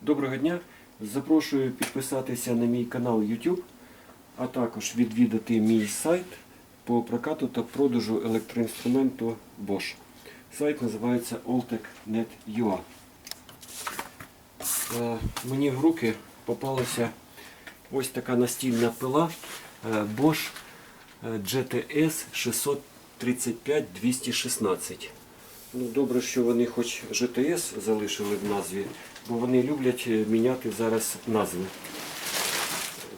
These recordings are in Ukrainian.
Доброго дня! Запрошую підписатися на мій канал YouTube, а також відвідати мій сайт по прокату та продажу електроінструменту Bosch. Сайт називається oltec.net.ua. Е, Мені в руки попалася ось така настільна пила е, Bosch GTS 635 216. Ну, добре, що вони хоч ЖТС залишили в назві, бо вони люблять е, міняти зараз назви.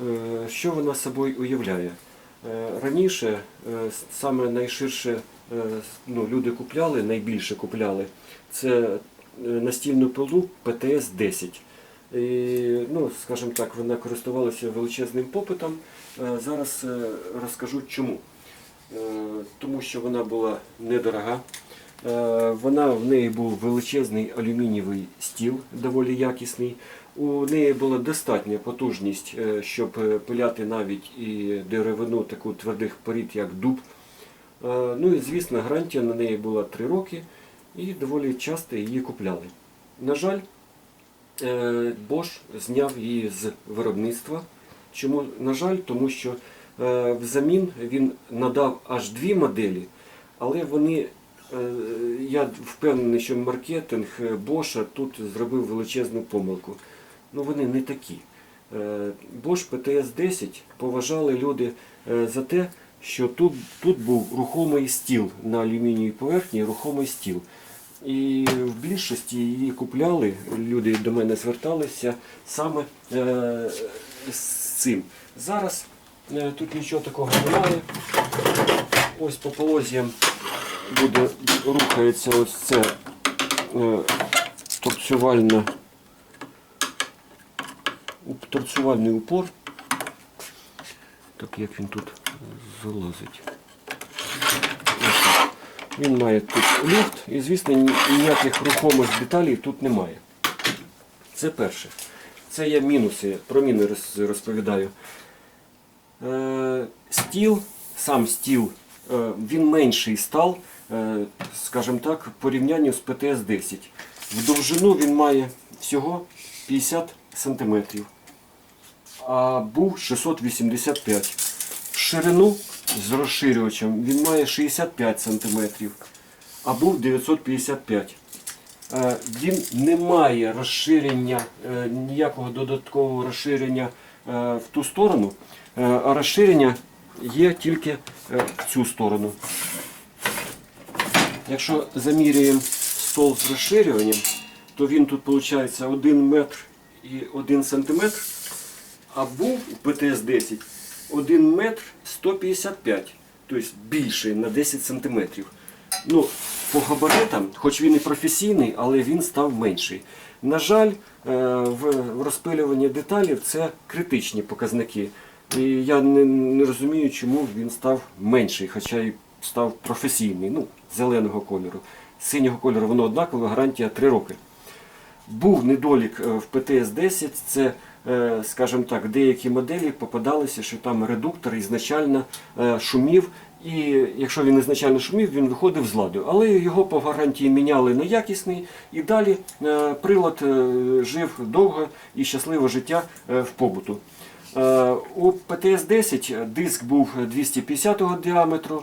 Е, Що вона собою уявляє? Е, Раніше саме найширше ну, люди купляли, найбільше купляли, це настільну пилу ПТС-10. І, ну, скажімо так, вона користувалася величезним попитом. Зараз розкажу чому. Тому що вона була недорога. Е, Вона в неї був величезний алюмінієвий стіл, доволі якісний. У неї була достатня потужність, е, щоб е, пиляти навіть і деревину таку твердих порід, як дуб. Ну і звісно, гарантія на неї була 3 роки і доволі часто її купляли. На жаль, Bosch зняв її з виробництва. Чому, на жаль, тому що взамін він надав аж дві моделі, але вони, я впевнений, що маркетинг е, Bosch тут зробив величезну помилку. Ну вони не такі. Е, Bosch PTS-10 поважали люди е, за те, що тут, тут був рухомий стіл на алюмінієвій поверхні, рухомий стіл. І в більшості її купляли, люди до мене зверталися саме е, з цим. Зараз е, тут нічого такого немає. Ось по полозям буде рухається ось це е, торцювальна, торцювальний упор. Так як він тут залазить. Він має тут люфт і, звісно, ніяких рухомих деталей тут немає. Це перше. Це я мінуси, про міни розповідаю. Е, стіл, сам стіл, е, він менший стал, е, скажімо так, в порівнянні з ПТС-10. В довжину він має всього 50 см, а був 685 В ширину з розширювачем він має 65 см, а був 955 Е, Він не має розширення, е, ніякого додаткового розширення е, в ту сторону, е, а розширення є тільки е, в цю сторону. Якщо заміряємо стол з розширюванням, то він тут виходить 1 метр і 1 сантиметр, а був у ПТС-10 1 метр 155, тобто більший на 10 сантиметрів. Ну, по габаритам, хоч він і професійний, але він став менший. На жаль, е, в розпилюванні деталів це критичні показники. І я не, розумію, чому він став менший, хоча й став професійний, ну, зеленого кольору. Синього кольору воно однакове, гарантія 3 роки. Був недолік е, в ПТС-10, це, е, скажімо так, деякі моделі попадалися, що там редуктор ізначально е, шумів, і якщо він ізначально шумів, він виходив з ладу. Але його по гарантії міняли на якісний, і далі прилад жив довго і щасливе життя в побуту. У ПТС-10 диск був 250 діаметру,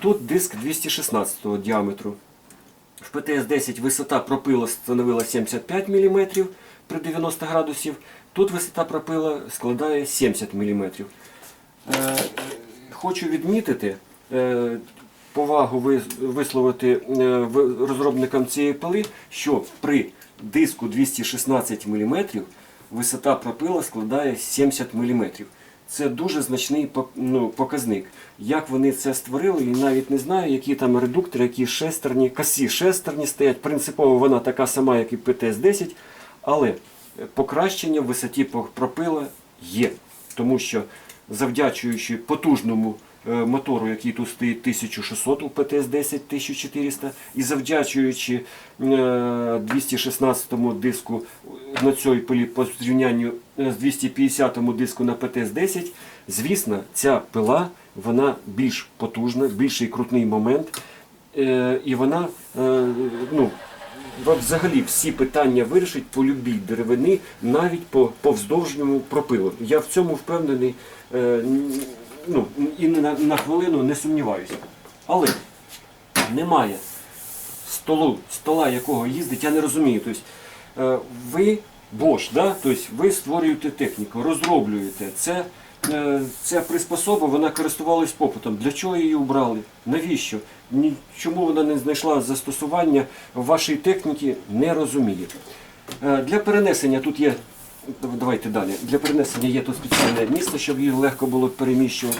тут диск 216 діаметру. В ПТС-10 висота пропила становила 75 мм при 90 градусів. Тут висота пропила складає 70 мм. Е, хочу відмітити, е, повагу висловити е, розробникам цієї пили, що при диску 216 мм висота пропила складає 70 мм. Це дуже значний ну, показник. Як вони це створили, і навіть не знаю, які там редуктори, які шестерні, касі шестерні стоять. Принципово вона така сама, як і ПТС-10, але покращення в висоті пропила є. Тому що завдячуючи потужному мотору, який тут стоїть 1600 у ПТС-10 1400, і завдячуючи е, 216 диску на цій пилі по зрівнянню е, з 250 диску на ПТС-10, звісно, ця пила вона більш потужна, більший крутний момент, е, і вона е, ну, взагалі всі питання вирішить по любій деревини, навіть по повздовжньому пропилу. Я в цьому впевнений е, ну, і на, на хвилину не сумніваюся. Але немає столу, стола, якого їздить, я не розумію. Тобто, е, ви Bosch, да? тобто, ви створюєте техніку, розроблюєте. Це, е, ця приспособа, вона користувалась попитом. Для чого її обрали? Навіщо? Чому вона не знайшла застосування в вашій техніці, не розумію. Е, Для перенесення тут є. Давайте далі. Для перенесення є тут спеціальне місце, щоб її легко було переміщувати.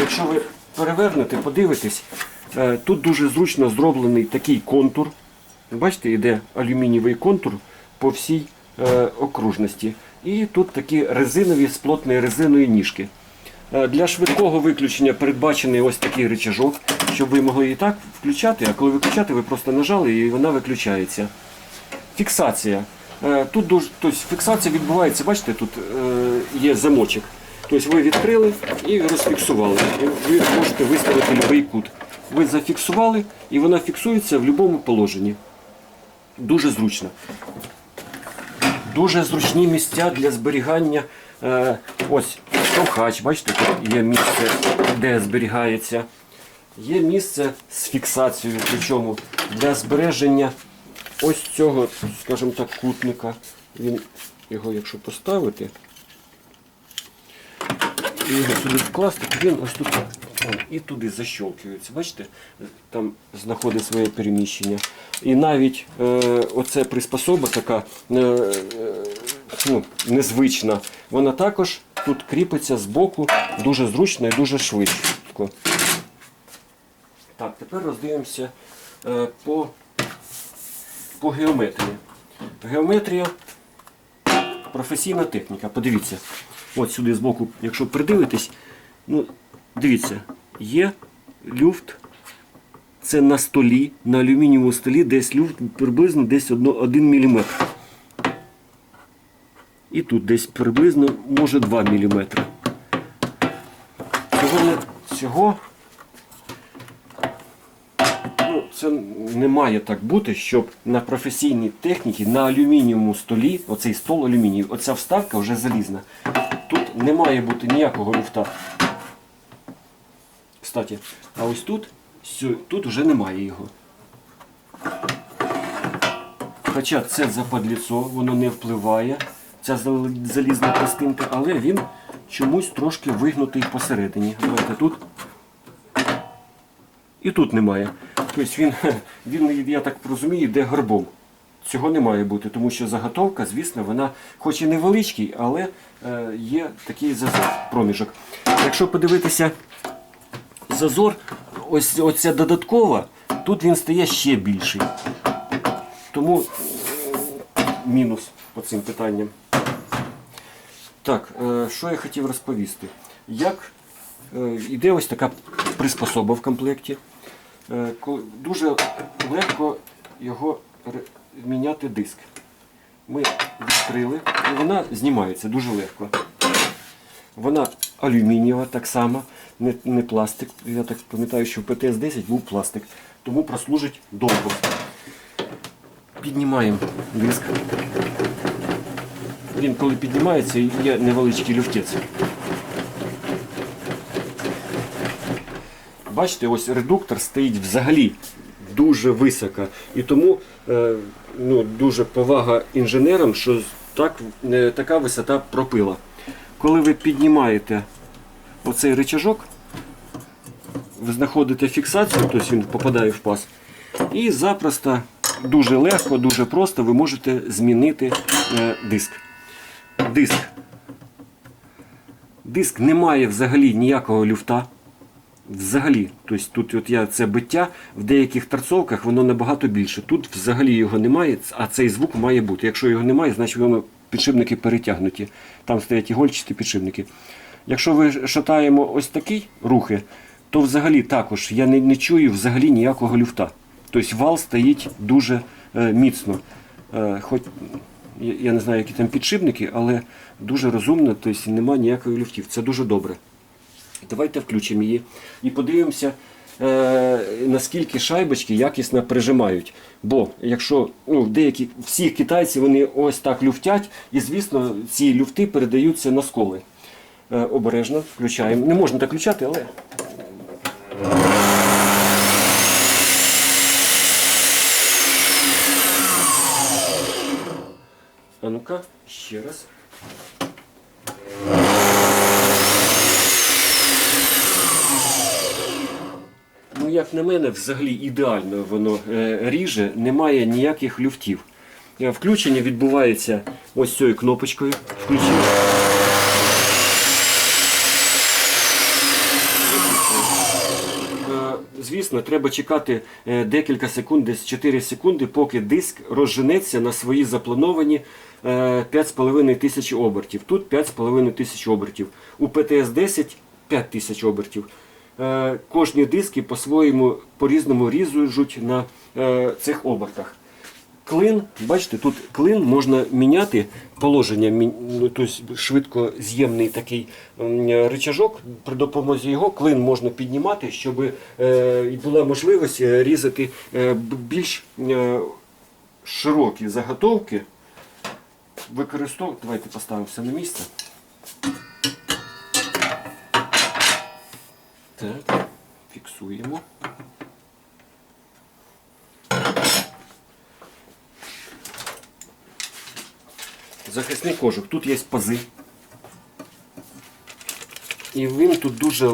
Якщо ви перевернете, подивитесь, е, тут дуже зручно зроблений такий контур. Бачите, йде алюмінієвий контур по всій е, окружності. І тут такі резинові з плотної резинової ніжки. Е, Для швидкого виключення передбачений ось такий рычажок, щоб ви могли і так включати, а коли виключати, ви просто нажали і вона виключається. Фіксація. Е, Тут дуже, тобто фіксація відбувається, бачите, тут е, є замочок. Тобто ви відкрили і розфіксували. Ви можете виставити будь-який кут. Ви зафіксували і вона фіксується в будь-якому положенні. Дуже зручно. Дуже зручні місця для зберігання. Е, ось штовхач, бачите, тут є місце, де зберігається. Є місце з фіксацією, причому для збереження ось цього, скажімо так, кутника. Він його, якщо поставити, і його сюди вкласти, він ось тут і туди защолкується. Бачите, там знаходить своє переміщення. І навіть е, оце приспособа така е, е, ну, незвична, вона також тут кріпиться з боку дуже зручно і дуже швидко. Так, тепер роздивимося е, по, по геометрії. Геометрія професійна техніка. Подивіться. От сюди збоку, якщо придивитись, ну, дивіться, є люфт. Це на столі, на алюмінієвому столі, десь люфт приблизно десь 1 мм. І тут десь приблизно може 2 мм. Цього, цього ну, це не має так бути, щоб на професійній техніці на алюмінієвому столі, оцей стол алюмінієвий, оця вставка вже залізна. Тут не має бути ніякого люфта. Кстати, а ось тут, тут вже немає його. Хоча це западліцо, воно не впливає, ця залізна пластинка, але він чомусь трошки вигнутий посередині. Давайте тут. І тут немає. Тобто він, він, я так розумію, йде горбом. Цього не має бути, тому що заготовка, звісно, вона хоч і невеличкий, але е, є такий зазор, проміжок. Якщо подивитися зазор, ось оця додаткова, тут він стає ще більший. Тому е, мінус по цим питанням. Так, е, що я хотів розповісти? Як йде ось така приспособа в комплекті. Е, Дуже легко його міняти диск. Ми відкрили, і вона знімається дуже легко. Вона алюмінієва так само, не, не пластик. Я так пам'ятаю, що в ПТС-10 був пластик, тому прослужить довго. Піднімаємо диск. Він коли піднімається, є невеличкий люфтець. Бачите, ось редуктор стоїть взагалі дуже високо. І тому е, ну, дуже повага інженерам, що так, е, така висота пропила. Коли ви піднімаєте оцей рычажок, ви знаходите фіксацію, тобто він попадає в паз. І запросто, дуже легко, дуже просто ви можете змінити е, диск. Диск. Диск не має взагалі ніякого люфта. Взагалі, тобто тут от я це биття, в деяких торцовках воно набагато більше. Тут взагалі його немає, а цей звук має бути. Якщо його немає, значить воно підшипники перетягнуті. Там стоять ігольчаті підшипники. Якщо ви шатаємо ось такі рухи, то взагалі також я не, не чую взагалі ніякого люфта. Тобто вал стоїть дуже е, міцно. Е, хоч я не знаю, які там підшипники, але дуже розумно, тобто немає ніякої люфтів. Це дуже добре. Давайте включимо її і подивимося, е, наскільки шайбочки якісно прижимають. Бо якщо ну, деякі всі китайці вони ось так люфтять, і звісно ці люфти передаються на сколи. Е, обережно включаємо. Не можна так включати, але. А ну-ка, ще раз. Як на мене, взагалі ідеально воно е, ріже, немає ніяких люфтів. Е, Включення відбувається ось цією кнопочкою. Включив. Е, Звісно, треба чекати декілька секунд, десь 4 секунди, поки диск розженеться на свої заплановані е, 5,5 тисяч обертів. Тут 5,5 тисяч обертів. У ПТС 10 5 тисяч обертів. Е, Кожні диски по-своєму по-різному різують на е, цих обертах. Клин, бачите, тут клин можна міняти положення, ну, тобто швидко з'ємний такий м. При допомозі його клин можна піднімати, щоб е, була можливість різати більш широкі заготовки. Використовувати. Давайте поставимо все на місце. Так, фіксуємо. Захисний кожух. Тут є пази. І він тут дуже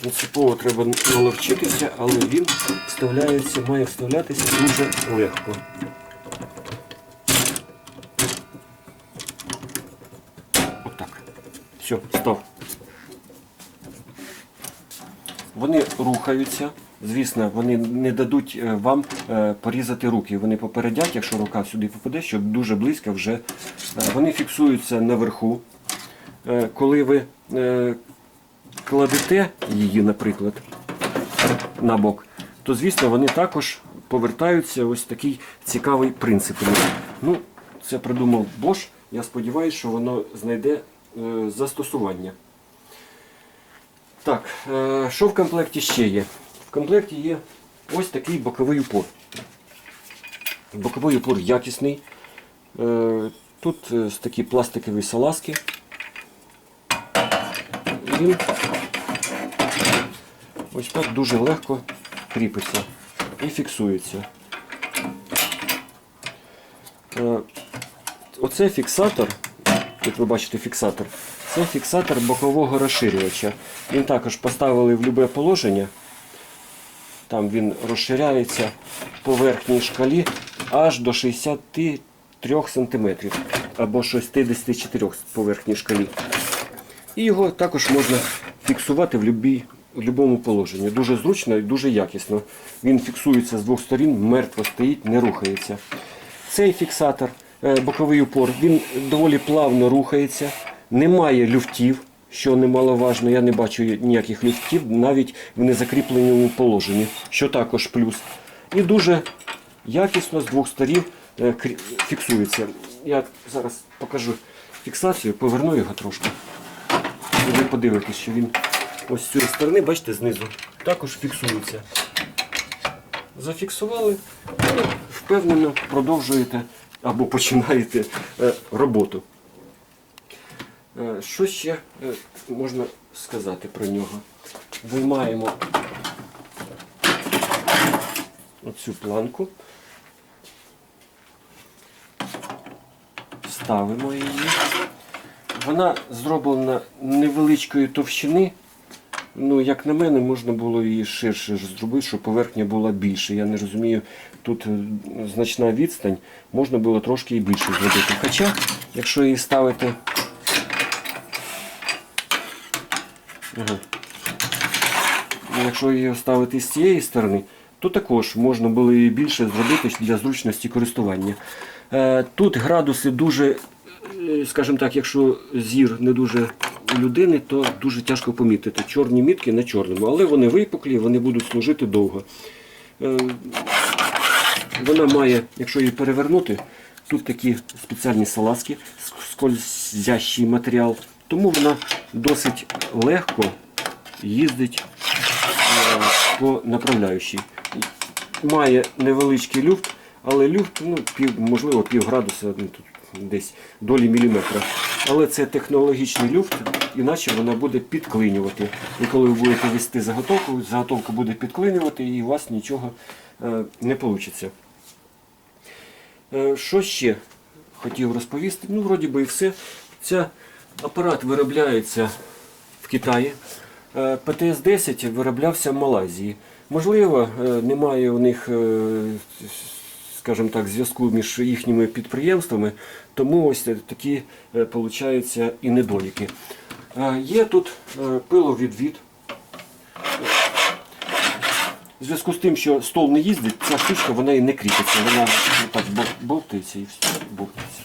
принципово треба наловчитися, але він вставляється, має вставлятися дуже легко. Отак. Все, став. Вони рухаються. Звісно, вони не дадуть е, вам е, порізати руки. Вони попередять, якщо рука сюди попаде, щоб дуже близько вже. е, Вони фіксуються наверху. Коли ви кладете її, наприклад, на бок, то звісно вони також повертаються. Ось такий цікавий принцип. Ну, це придумав Bosch. Я сподіваюся, що воно знайде застосування. Так, е, що в комплекті ще є? В комплекті є ось такий боковий упор. Боковий упор якісний. Е, Тут е, такі пластикові салазки. Він ось так дуже легко кріпиться і фіксується. Оце фіксатор, як ви бачите фіксатор, це фіксатор бокового розширювача. Він також поставили в будь-яке положення. Там він розширяється по верхній шкалі аж до 63 см або 64 по верхній шкалі. І його також можна фіксувати в в будь-якому положенні. Дуже зручно і дуже якісно. Він фіксується з двох сторін, мертво стоїть, не рухається. Цей фіксатор, боковий упор, він доволі плавно рухається, немає люфтів, що немаловажно. Я не бачу ніяких люфтів навіть в незакріпленому положенні, що також плюс. І дуже якісно з двох сторін е, фіксується. Я зараз покажу фіксацію, поверну його трошки. Ви подивитесь, що він ось з цієї сторони, бачите, знизу, також фіксується. Зафіксували і впевнено продовжуєте або починаєте е, роботу. Е, Що ще е, можна сказати про нього? Виймаємо оцю планку, ставимо її. Вона зроблена невеличкої товщини. Ну, як на мене, можна було її ширше зробити, щоб поверхня була більше. Я не розумію, тут е, значна відстань, можна було трошки і більше зробити. Хоча, якщо її ставити. Ага. Якщо її ставити з цієї сторони, то також можна було її більше зробити для зручності користування. Е, Тут градуси дуже, е, скажімо так, якщо зір не дуже у людини, то дуже тяжко помітити. Чорні мітки на чорному, але вони випуклі, вони будуть служити довго. Е, Вона має, якщо її перевернути, тут такі спеціальні салазки, скользящий матеріал, тому вона досить легко їздить по направляючій. Має невеличкий люфт, але люфт, ну, пів, можливо, пів градуса, ну, тут десь долі міліметра. Але це технологічний люфт, іначе вона буде підклинювати. І коли ви будете вести заготовку, заготовка буде підклинювати і у вас нічого е, не вийде. Що ще хотів розповісти? Ну, вроді би і все. Ця апарат виробляється в Китаї. Е, ПТС-10 вироблявся в Малайзії. Можливо, е, немає у них, скажімо так, зв'язку між їхніми підприємствами, тому ось такі е, получаються і недоліки. Е, Є тут е, пиловідвід. В зв'язку з тим, що стол не їздить, ця штучка вона і не кріпиться. Вона так бовтається і все, бовтається.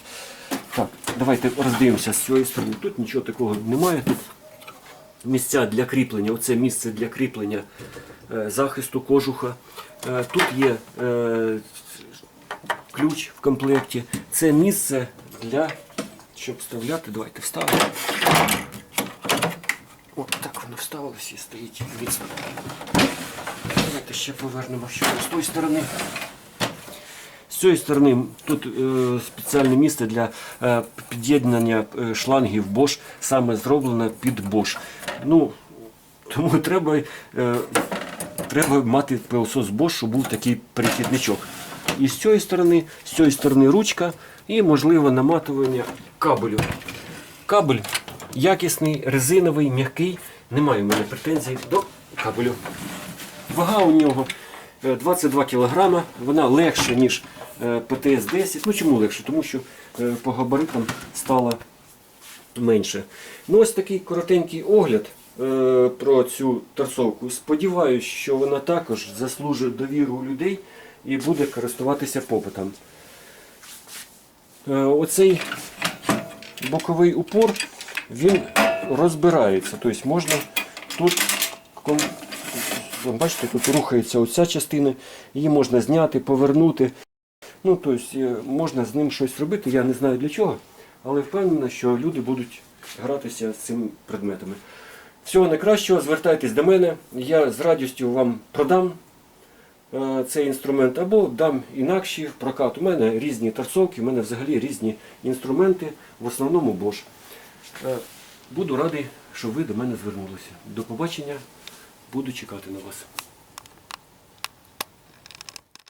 Так, давайте роздивимося з цієї сторони. Тут нічого такого немає. Тут місця для кріплення, оце місце для кріплення захисту кожуха. Тут є ключ в комплекті. Це місце для, щоб вставляти, давайте вставимо. От так воно вставилось і стоїть міцно. Давайте ще повернемо що з тої сторони. З цієї сторони тут е, спеціальне місце для е, під'єднання е, шлангів Bosch, саме зроблено під Bosch. Ну, тому треба, е, треба мати пилосос Bosch, щоб був такий перехідничок. І з цієї сторони, з цієї сторони ручка і можливе наматування кабелю. Кабель якісний, резиновий, м'який. Немає в мене претензій до кабелю. Вага у нього е, 22 кг, вона легша, ніж е, ПТС-10. Ну чому легше? Тому що е, по габаритам стало менше. Ну ось такий коротенький огляд е, про цю торцовку. Сподіваюсь, що вона також заслужить довіру людей і буде користуватися попитом. Е, Оцей боковий упор він розбирається. Тобто можна тут бачите, тут рухається оця частина, її можна зняти, повернути. Ну, тобто е, можна з ним щось робити, я не знаю для чого, але впевнений, що люди будуть гратися з цими предметами. Всього найкращого, звертайтесь до мене, я з радістю вам продам цей інструмент або дам інакші в прокат. У мене різні торцовки, у мене взагалі різні інструменти, в основному Bosch. Е, Буду радий, що ви до мене звернулися. До побачення, буду чекати на вас.